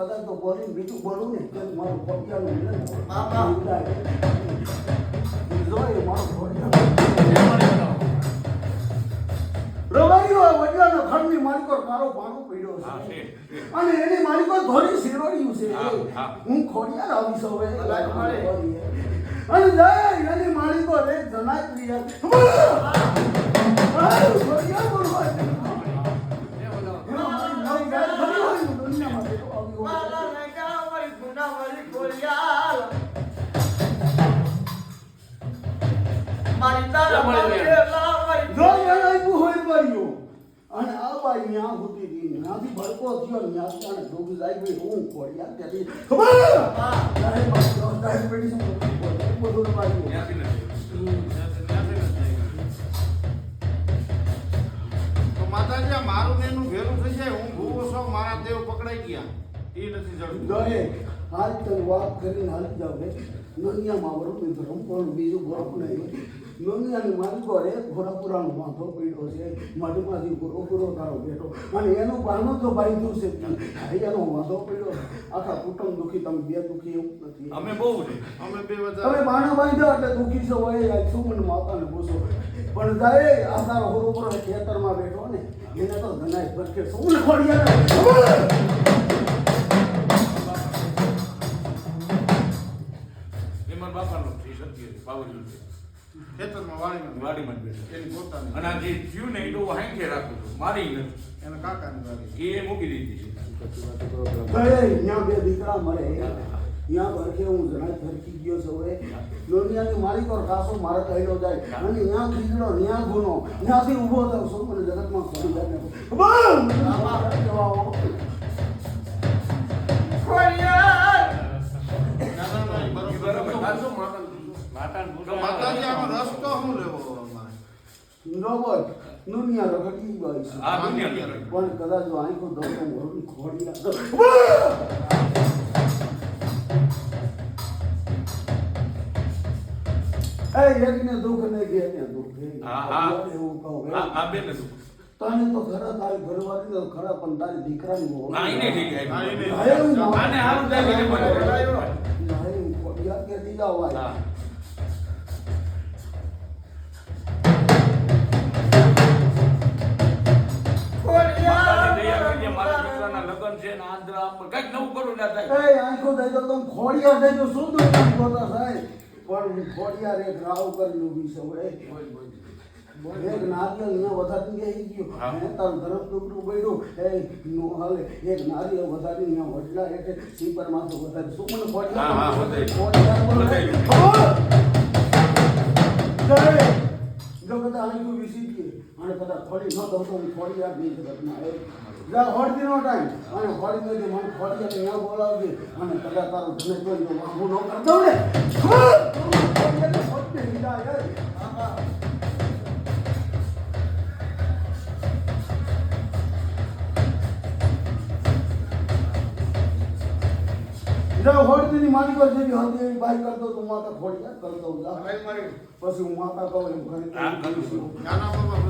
કદાચ તો બોલી બીજું બોલું ને કે મારું પટિયાનું ને બાપા. જોઈ મારો પટિયાનો રવાડીઓ વડિયાનો ખંડની માલિકો મારો ભાણો પડ્યો છે. અને એની માલિકો ધોરી શેરવાડ્યું છે. હા, ખોડિયાર આવીશ હવે. ભલાઈ અને જય એની માલિકો રે જનાય મારી મારી તારા મારી બેન. એલા મારી જો એને આપ્યું હોય કર્યું અને આ બાઈ ન્યા હોતી હતી. ન્યાથી ભડકો થયો ને ન્યાથી આને જાય ગઈ હું ખોડિયાર ત્યાંથી ખબર? હા. તારે મારી તારે પેઢી શું બધું રમાડ્યું. ત્યાંથી નથી. તો માતાજી આ મારું ને એનું ભેરું થઈ જાય. હું ભૂવો છો મારા દેવ પકડાઈ ગયા. એ નથી જડતું. ગયે હાલ તને વાત કરીને હાલી જાવે નોનિયામાં વરું ધર્મ પણ બીજું બરફ નહીં નોનિયાની માલિકો રે ઘોડાપુરાનો વાંધો પડ્યો છે. મઢમાંથી પૂરો ઘોડો તારો બેઠો. અને એનું બહાનું તો બાંધ્યું છે. ભાઈ એનો વાંધો પડ્યો આખા કુટુંબ દુખી તમે બે દુખી એવું નથી. અમે બહુ અમે બે તમે બધા બાણા બાંધ્યો એટલે દુખી છો હોય આ શું મને માતાને પૂછો? પણ જાય આ તારો ઘોડો ખેતરમાં બેઠો ને એને તો ધનાય ભટકે. શું ખોડિયા એમાં બાપાનો છે સત્ય છે પાવરલું છે. ખેતરમાં વાળીમાં વાડીમાં બેઠો. એની પોતાની અને આ જે થયું ને એ તો હાંખે રાખું છું. મારી નથી. એના કાકાની વાડી. એ મૂકી દીધી છે. ત્યાં બે દીકરા મળે. ત્યાં ભરખે હું જણાય ફરકી ગયો છું હવે. દુનિયાની માલિકો ખાસો મારે કહેલો જાય. અને ત્યાં ખીજડો ત્યાં ગુનો. ત્યાંથી ઊભો થાવ શું મને જગતમાં ખોલી જાય માતાજી આનો રસ્તો શું લેવો અમારે રોબોટ દુનિયા રખડી ગઈ છે આ દુનિયા પણ કદાચ જો આંખો તો મોરડી ખોડી નાખો. એ એકને દુઃખ ને કે દુઃખ હે. હા, હા. એવું કહું હે. આ આ બેન હતું તને તો ખરા તારી ઘરવાળી તો ખરા પણ તારી દીકરાની વહુ. ના એને ઠીક હા. હા, ના. આને હારું થાય કે મને. ના, ખોડિયાર કે દીધા હોય. છે ને આંધ્રા આમ કંઈક નવું કરું ના થાય. એ આંખો દઈ દો તમે ખોડિયા દઈ દો શું દુઃખ બોલતા થાય પણ ખોડિયા રે રાવ કરી ઊભી છે હવે. એક નારિયેળ ન વધારી ગઈ ગયો. હે. તારું ધરમ ટુકડું પડ્યું. એ નો હાલે એક નારિયેળ વધારી ને વડલા એટલે સીપરમાં તો વધારે. શું મને ખોડિયા હા, હા. વધારી. જો કદાચ આંખો વિસી ગઈ અને કદાચ ખોડી ન દઉં તો હું ખોડિયાર નહીં જગતમાં એ. જા ટાઈમ અને હોડી મને બોલાવજે. અને કદાચ તારું કોઈ જો વાંગું ન કરી દઉં ને. માલિકો જેવી હતી એવી બાઈ કરતો તો માતા કરતો મારી પછી હું માતા કહું એમ ઘરે હા, કરું